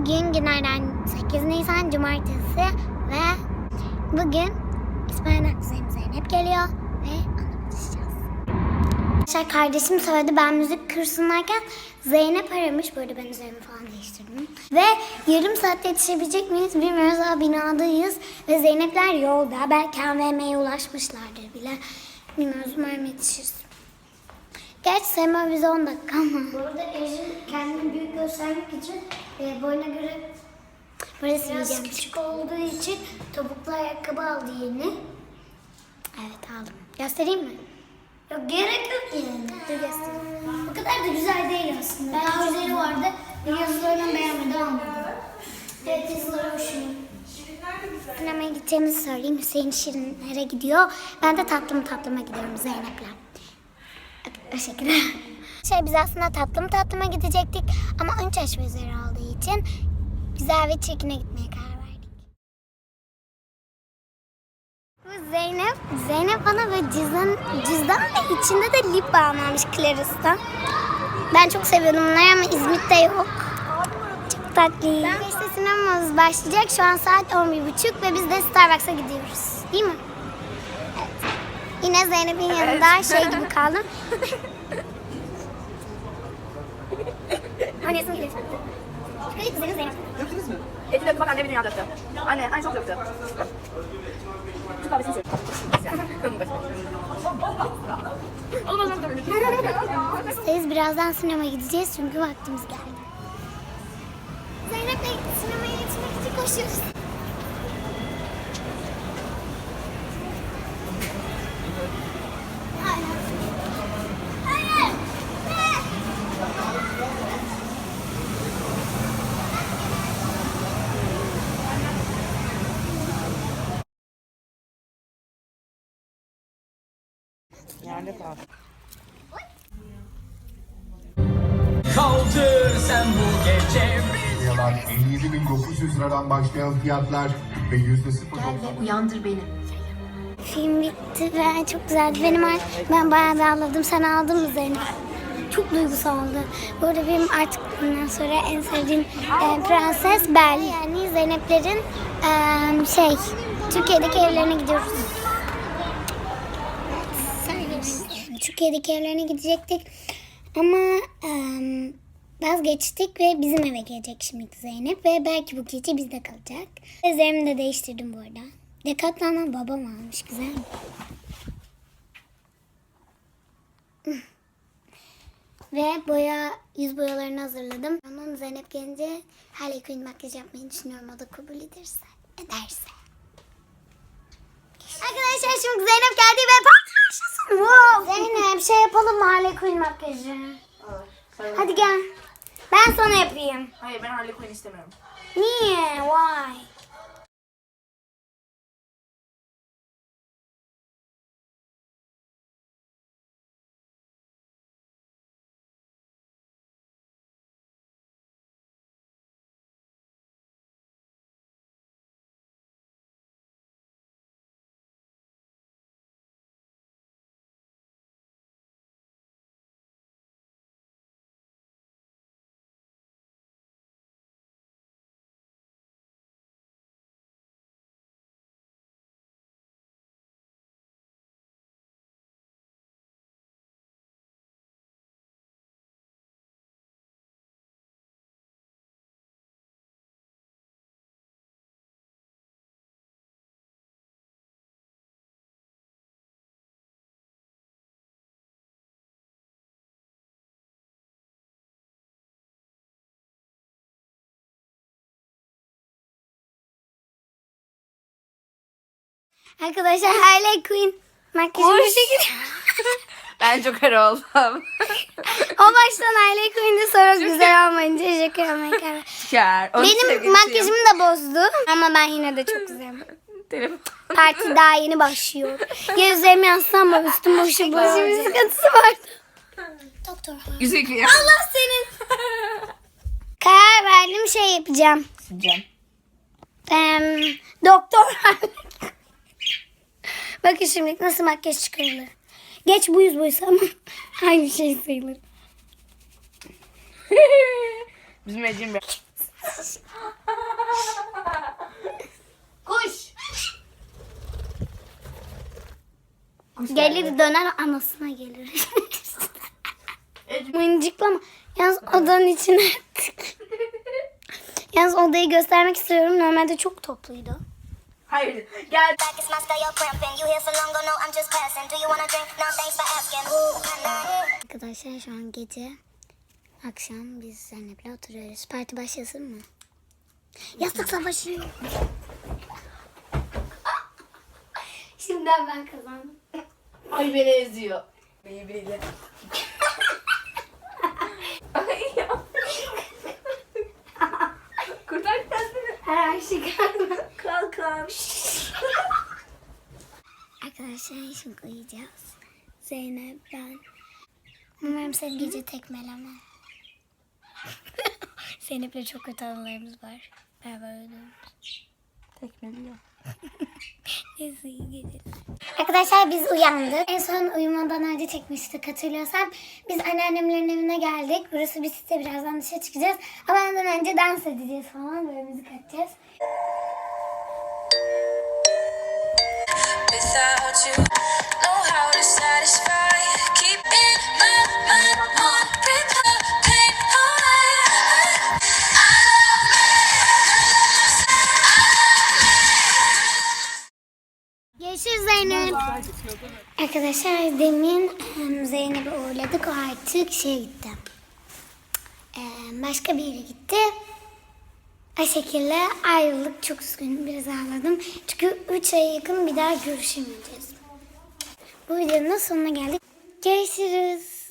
Bugün günlerden 8 Nisan Cumartesi ve bugün İsmail Aksu'yum Zeynep geliyor ve anlatacağız. Arkadaşlar kardeşim söyledi ben müzik kursundayken Zeynep aramış. Böyle ben üzerimi falan değiştirdim. Ve yarım saatte yetişebilecek miyiz bilmiyoruz ama binadayız. Ve Zeynepler yolda. Belki AVM'ye ulaşmışlardır bile. Bilmiyoruz umarım yetişiriz. Gerçi Sema bize 10 dakika ama. Bu arada Ejin kendini büyük göstermek için e, boyuna göre Burası biraz küçük olduğu için topuklu ayakkabı aldı yeni. Evet aldım. Göstereyim mi? Yok gerek yok yani. Dur göstereyim. O kadar da güzel değil aslında. Daha güzeli vardı. Yazılarını beğenmedi almadım. Evet yazıları hoşuma. Sinemaya gideceğimizi söyleyeyim. Hüseyin Şirinlere gidiyor. Ben de tatlım tatlıma gidiyorum Zeynep'le. Şekilde. Şey biz aslında tatlım tatlıma gidecektik ama 13 yaş ve üzeri olduğu için güzel ve çirkine gitmeye karar verdik. Bu Zeynep, Zeynep bana böyle cüzdan, cüzdan ve içinde de lip balm almış Claris'tan. Ben çok seviyordum bunları ama İzmit'te yok. Çok tatlı. Ben sinemamız başlayacak. Şu an saat 11.30 ve biz de Starbucks'a gidiyoruz. Değil mi? Evet. Yine Zeynep'in yanında şey gibi kaldım. Annesi mi gidiyor? Hadi kızım Zeynep. Döktünüz mü? Eti döktü bak anne bir dünya döktü. Anne, anne çok döktü. Şu kahvesini söyle. Olmaz tabii. Biz birazdan sinemaya gideceğiz çünkü vaktimiz geldi. Zeynep'le sinemaya gitmek için koşuyoruz. Yerde kal. Kaldır sen bu gece Fiyatlar 57.900 liradan başlayan fiyatlar ve %0.90 Uyandır beni. Film bitti ve çok güzeldi. Benim ben bayağı bir ağladım. Sen aldın mı Zeynep? Çok duygusaldı. Bu arada benim artık bundan sonra en sevdiğim e, prenses Belle. Yani Zeynep'lerin e, şey Türkiye'deki evlerine gidiyoruz. Yani Türkiye'deki evlerine gidecektik. Ama e, vazgeçtik ve bizim eve gelecek şimdi Zeynep. Ve belki bu gece bizde kalacak. Üzerimi de değiştirdim bu arada. Decathlon'dan babam almış. Güzel mi? Ve boya, yüz boyalarını hazırladım. Onun Zeynep gelince Harley Quinn makyaj yapmayı düşünüyorum. O da kabul ederse. Ederse. Arkadaşlar şimdi Zeynep geldi ve. Zeynep şey yapalım mı Harley Quinn makyajı? Hadi gel. Ben sana yapayım. Hayır ben Harley Quinn istemiyorum. Niye? Why? Arkadaşlar Harley Quinn makyajı bu şekilde. Ben Joker oldum. o baştan Harley Quinn'di sonra güzel olmayınca şaka yapmaya karar. Joker. Benim sevgilisiyim. makyajımı da bozdu ama ben yine de çok güzelim. Telefon. Parti daha yeni başlıyor. Ya üzerime yansam ama üstüm boşu boyayacak. Şimdi sıkıntısı vardı. Doktor. Yüzük ya. Allah senin. Karar verdim şey yapacağım. Em, doktor. Bakın şimdi nasıl makyaj çıkarılır. Geç bu yüz boyası ama aynı şey sayılır. Bizim Ecim bir. Kuş. Gelir döner anasına gelir. Mıncıklama. Yalnız odanın içine attık. Yalnız odayı göstermek istiyorum. Normalde çok topluydu. Hayır. Gel. Back is my style, you're cramping. You here for long, go no, I'm just passing. Do you wanna drink? No, thanks for asking. Ooh, nah. Arkadaşlar şu an gece akşam biz Zeynep'le oturuyoruz. Parti başlasın mı? Yastık savaşı. Şimdiden ben kazandım. Ay beni eziyor. Beni biriyle. Ay ya. Kurtar kendini. Her şey kalma. Kalkan. Arkadaşlar şimdi uyuyacağız. Zeynep ben. Umarım sen gece tekmeleme. Zeynep'le çok kötü anılarımız var. Beraber uyuduğumuz. Tekmeliyor. Neyse iyi geceler. Arkadaşlar biz uyandık. En son uyumadan önce çekmiştik hatırlıyorsan. Biz anneannemlerin evine geldik. Burası bir site birazdan dışarı çıkacağız. Ama ondan önce dans edeceğiz falan böyle müzik açacağız. Görüşürüz Zeynep. Arkadaşlar demin em, Zeynep'i uğurladık. O artık şeye gitti. Başka bir yere gitti. O şekilde ayrıldık. Çok üzgünüm. Biraz ağladım. Çünkü 3 aya yakın bir daha görüşemeyeceğiz. Bu videonun da sonuna geldik. Görüşürüz.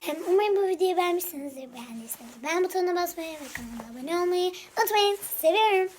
Hem umarım bu videoyu beğenmişsinizdir. Beğendiyseniz beğen butonuna basmayı ve kanalıma abone olmayı unutmayın. Seviyorum.